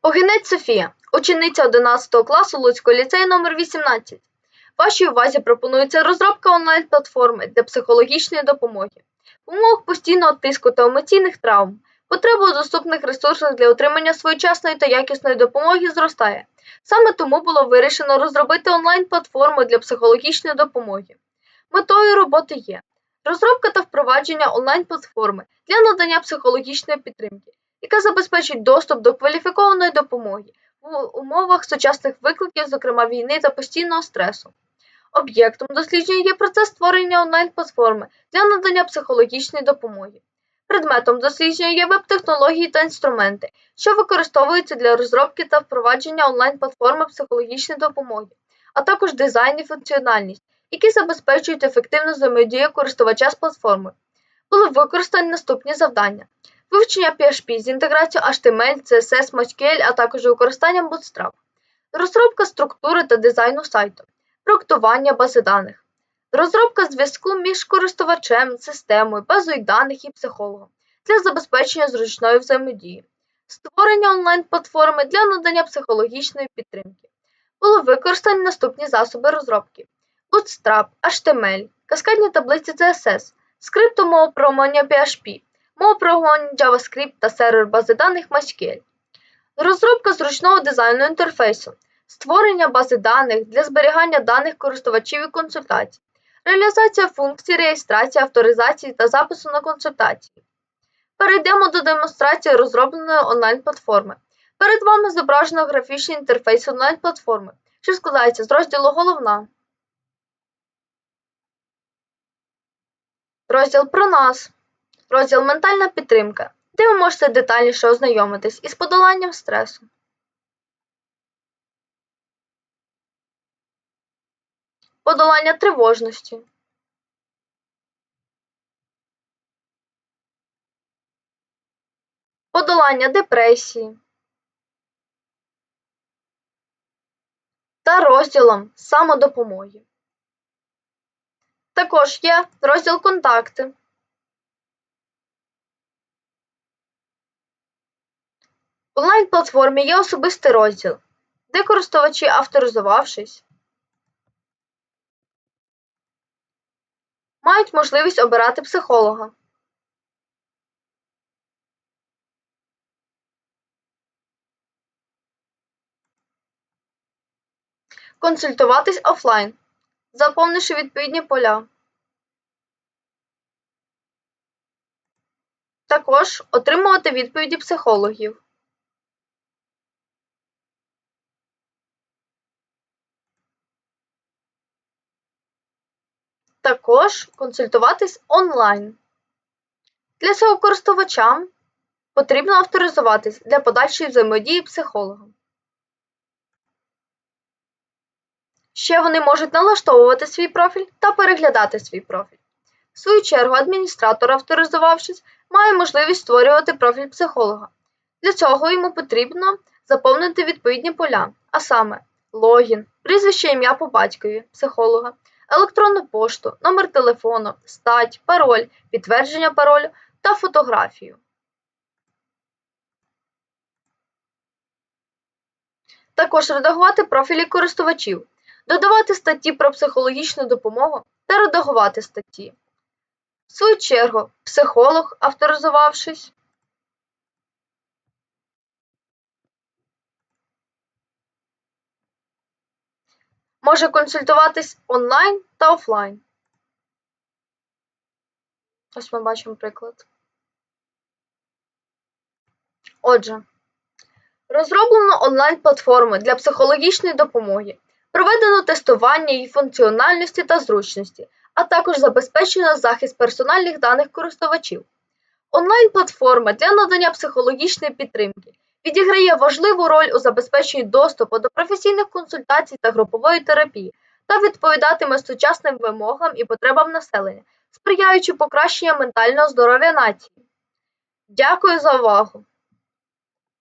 Погинець Софія, учениця 11 класу Луцького ліцею номер 18. Вашій увазі пропонується розробка онлайн-платформи для психологічної допомоги. Умовах постійного тиску та емоційних травм потреба у доступних ресурсах для отримання своєчасної та якісної допомоги зростає. Саме тому було вирішено розробити онлайн-платформу для психологічної допомоги. Метою роботи є розробка та впровадження онлайн-платформи для надання психологічної підтримки, яка забезпечить доступ до кваліфікованої допомоги в умовах сучасних викликів, зокрема війни та постійного стресу. Об'єктом дослідження є процес створення онлайн-платформи для надання психологічної допомоги. Предметом дослідження є веб-технології та інструменти, що використовуються для розробки та впровадження онлайн-платформи психологічної допомоги, а також дизайн і функціональність, які забезпечують ефективну взаємодію користувача з платформою. Були використані наступні завдання: вивчення PHP з інтеграцією HTML, CSS, MySQL, а також використанням Bootstrap, розробка структури та дизайну сайту, проектування бази даних, розробка зв'язку між користувачем, системою, базою даних і психологом для забезпечення зручної взаємодії, створення онлайн-платформи для надання психологічної підтримки. Були використані наступні засоби розробки: Bootstrap, HTML, каскадні таблиці CSS, скриптомова програмування PHP, мова програмування JavaScript та сервер бази даних MySQL. Розробка зручного дизайну інтерфейсу, створення бази даних для зберігання даних користувачів і консультацій, реалізація функцій реєстрації, авторизації та запису на консультації. Перейдемо до демонстрації розробленої онлайн-платформи. Перед вами зображено графічний інтерфейс онлайн-платформи, що складається з розділу Головна. Розділ про нас. Розділ Ментальна підтримка, де ви можете детальніше ознайомитись із подоланням стресу. Подолання тривожності. Подолання депресії. Та розділом самодопомоги. Також є розділ Контакти. Онлайн-платформі є особистий розділ, де користувачі, авторизувавшись, мають можливість обирати психолога. Консультуватись офлайн, заповнивши відповідні поля. Також отримувати відповіді психологів. Також консультуватись онлайн. Для цього користувачам потрібно авторизуватись для подальшої взаємодії психологом. Ще вони можуть налаштовувати свій профіль та переглядати свій профіль. В свою чергу, адміністратор, авторизувавшись, має можливість створювати профіль психолога. Для цього йому потрібно заповнити відповідні поля, а саме логін, прізвище ім'я по батькові психолога, електронну пошту, номер телефону, стать, пароль, підтвердження паролю та фотографію. Також редагувати профілі користувачів, додавати статті про психологічну допомогу та редагувати статті. В свою чергу, психолог, авторизувавшись, може консультуватись онлайн та офлайн. Ось ми бачимо приклад. Отже, розроблено онлайн-платформи для психологічної допомоги, проведено тестування її функціональності та зручності, а також забезпечено захист персональних даних користувачів. Онлайн-платформа для надання психологічної підтримки відіграє важливу роль у забезпеченні доступу до професійних консультацій та групової терапії та відповідатиме сучасним вимогам і потребам населення, сприяючи покращенню ментального здоров'я нації. Дякую за увагу!